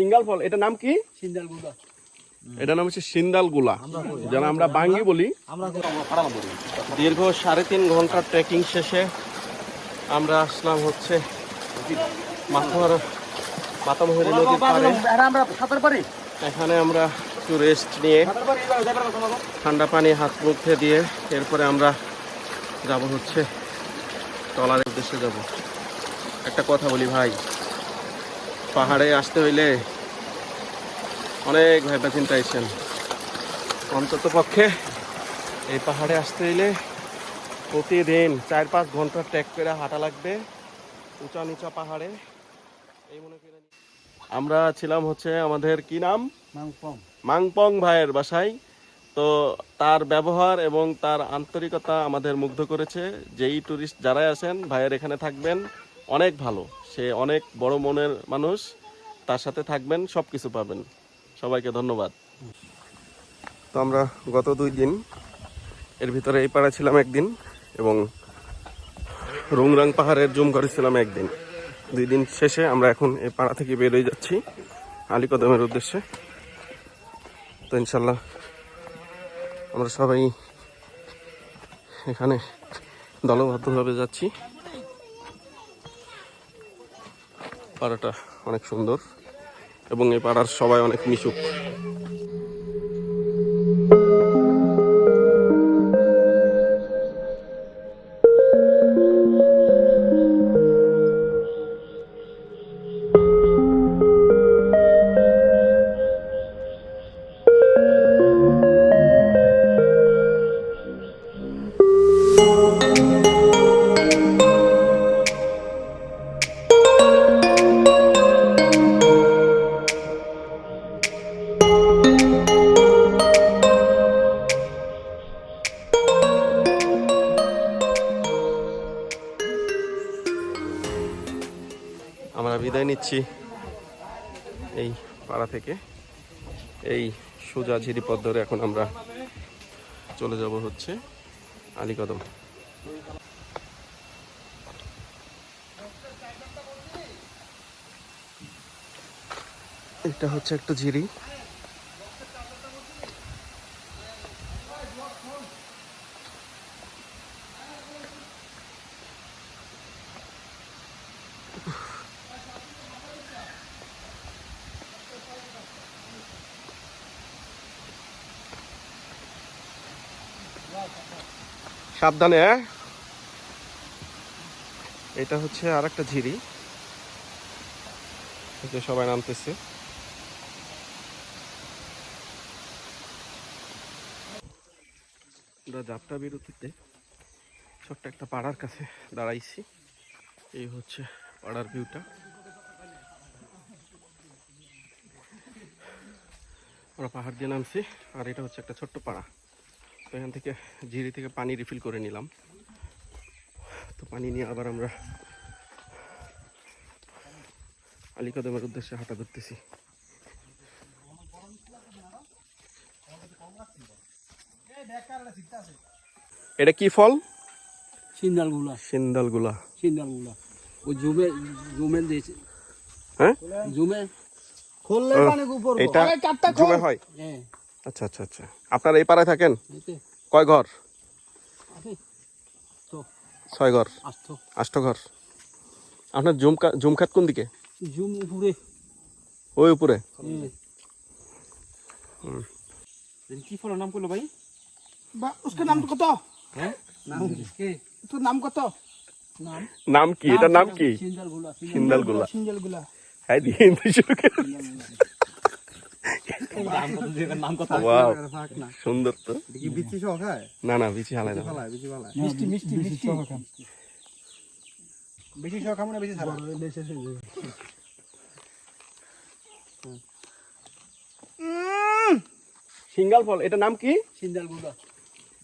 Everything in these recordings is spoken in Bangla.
সিঙ্গাল ফল এটার নাম কি? সিন্দালগুলা এটার নাম হচ্ছে সিন্দালগুলা যেন আমরা বাঙ্গি বলি। দীর্ঘ সাড়ে তিন ঘণ্টার ট্রেকিং শেষে আমরা আসলাম হচ্ছে মাথার মাতামহরি নদীর পাড়ে। আমরা সাঁতার পারি? এখানে আমরা একটু রেস্ট নিয়ে ঠান্ডা পানি হাত মুখে দিয়ে এরপরে আমরা যাব হচ্ছে টলারের উদ্দেশ্যে যাব। একটা কথা বলি ভাই পাহাড়ে আসতে হইলে অনেক ভাইবা চিন্তা আইছেন। অন্তত পক্ষে এই পাহাড়ে আসতে হইলে প্রতিদিন চার পাঁচ ঘণ্টা ট্রেক করে হাঁটা লাগবে উঁচা নিচা পাহাড়ে। এই মনে করে আমরা ছিলাম হচ্ছে আমাদের কি নাম? মাংপং। মাংপং ভাইয়ের বাসায়। তো তার ব্যবহার এবং তার আন্তরিকতা আমাদের মুগ্ধ করেছে। যেই ট্যুরিস্ট যারাই আসেন ভাইয়ের এখানে থাকবেন অনেক ভালো। সে অনেক বড় মনের মানুষ তার সাথে থাকবেন সব কিছু পাবেন। সবাইকে ধন্যবাদ। তো আমরা গত দুই দিন এর ভিতরে এই পাড়া ছিলাম একদিন এবং রুংরাং পাহাড়ের জুম করেছিলাম একদিন। দুই দিন শেষে আমরা এখন এই পাড়া থেকে বেরোয় যাচ্ছি আলীকদমের উদ্দেশ্যে। তো ইনশাল্লাহ আমরা সবাই এখানে দলবদ্ধভাবে যাচ্ছি। পাড়াটা অনেক সুন্দর। এবং এই পাড়ার সবাই অনেক মিশুক। বিদায় নিচ্ছি। এই পাড়া থেকে। এই সোজা ঝিরিপথ ধরে এখন আমরা চলে যাব হচ্ছে আলীকদম। এটা হচ্ছে একটা ঝিরি। সাবধানে হ্যাঁ? এটা হচ্ছে আর একটা ঝিরি সবাই নামতেছে। যাত্রা বিরতিতে ছোট্ট একটা পাড়ার কাছে দাঁড়াইছি। এই হচ্ছে পাড়ার ভিউটা। আমরা পাহাড় দিয়ে নামছি, আর এটা হচ্ছে একটা ছোট্ট পাড়া। তো এখান থেকে ঝিরি থেকে পানি রিফিল করে নিলাম। তো পানি নিয়ে আবার আমরা আলীকদমের উদ্দেশ্যে হাঁটা ধরতেছি। এটা কি ফল? সিন্দালগুলা সিন্দালগুলা সিন্দালগুলা ওই জুমে জুমে দিয়েছে। হ্যাঁ? জুমে? খুললে পানি উপর এটা জমে হয়? হ্যাঁ। আচ্ছা আচ্ছা আচ্ছা। আপনারা এই পাড়ায় থাকেন? কয় ঘর আছে তো ছয় ঘর আসতো আষ্ট ঘর আপনার জুমকা জুমখাত কোন দিকে জুম উপরে ওই উপরে হ্যাঁ কি ফলের নাম করলো ভাই বা उसका नाम কত হ্যাঁ নাম কি তোর নাম কত নাম নাম কি এটার নাম কি সিন্দাল গুলা সিন্দাল গুলা সিঙ্গেল গুলা হ্যাঁ দিয়ে হিন্দি শুরু করে সুন্দর তো। বিচি সহ খায় না না বিচি হালাই না। বিচি ফালায় মিষ্টি মিষ্টি মিষ্টি। বেশি সহ খাব না বেশি ছাড়া উম, সিঙ্গাল ফল এটা নাম কি? সিন্দালগুলা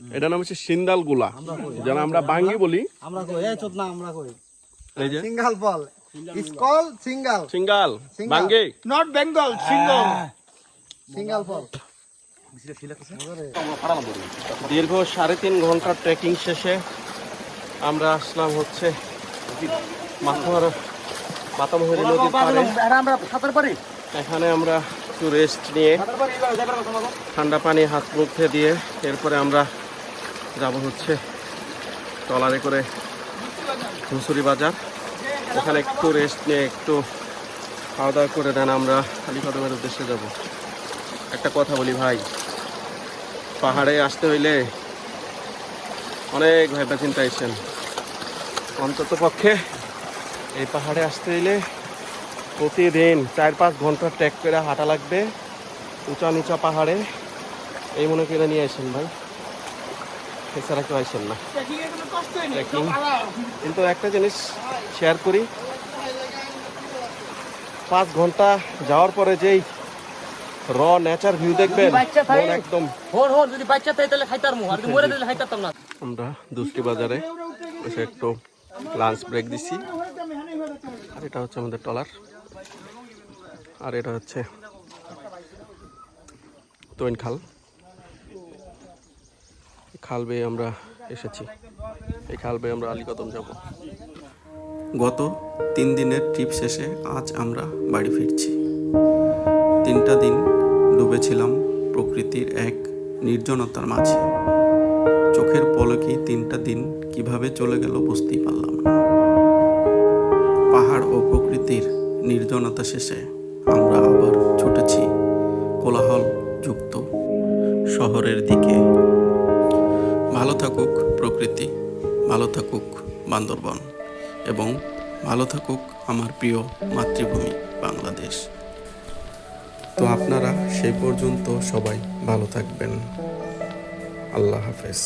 এটা নাম হচ্ছে সিন্দালগুলা যেন আমরা বাঙ্গি বলি। আমরা কই? এই চোদ না আমরা কই? এই যে। সিঙ্গাল ফল। সিঙ্গাল। সিঙ্গাল। বাঙ্গি। নট বেঙ্গল সিঙ্গল সিঙ্গাল ফল দীর্ঘ সাড়ে তিন ঘণ্টার ট্রেকিং শেষে আমরা আসলাম হচ্ছে মাথার মাতামহরি নদীর পারি। এখানে আমরা একটু রেস্ট নিয়ে ঠান্ডা পানি হাত মুখে দিয়ে এরপরে আমরা যাব হচ্ছে ট্রলারে করে ধুসুরি বাজার। এখানে একটু রেস্ট নিয়ে একটু খাওয়া দাওয়া করে দেন আমরা আলিকদমের উদ্দেশ্যে যাব। একটা কথা বলি ভাই। পাহাড়ে আসতে হইলে অনেক ভাইবা চিন্তা আইসেন। অন্তত পক্ষে এই পাহাড়ে আসতে হইলে প্রতিদিন চার পাঁচ ঘণ্টা ট্রেক করে হাঁটা লাগবে উঁচা নিচা পাহাড়ে। এই মনে করে নিয়ে আসেন ভাই। এছাড়া কেউ আসেন না। কিন্তু একটা জিনিস শেয়ার করি। পাঁচ ঘণ্টা যাওয়ার পরে যেই র নেচার ভিউ দেখবেন। একদম হর হর যদি বাচ্চা থাকে তাহলে খাইতার মু আর যদি মরে দিলে খাইতাম না। আমরা দুষ্টি বাজারে বসে একটু লাঞ্চ ব্রেক দিছি। আর এটা হচ্ছে আমাদের টলার আর এটা হচ্ছে তৈন খাল। এই খাল বেয়ে আমরা এসেছি। এই খাল বেয়ে আমরা আলিকদম যাব। গত তিন দিনের ট্রিপ শেষে আজ আমরা বাড়ি ফিরছি। তিনটা দিন ডুবেছিলাম প্রকৃতির এক নির্জনতার মাঝে। চোখের পলকে তিনটা দিন কীভাবে চলে গেল বুঝতেই পারলাম না। পাহাড় ও প্রকৃতির নির্জনতা শেষে আমরা আবার ছুটেছি কোলাহল যুক্ত শহরের দিকে। ভালো থাকুক প্রকৃতি, ভালো থাকুক বান্দরবন এবং ভালো থাকুক আমার প্রিয় মাতৃভূমি বাংলাদেশ। তো আপনারা সেই পর্যন্ত সবাই ভালো থাকবেন। আল্লাহ হাফেজ।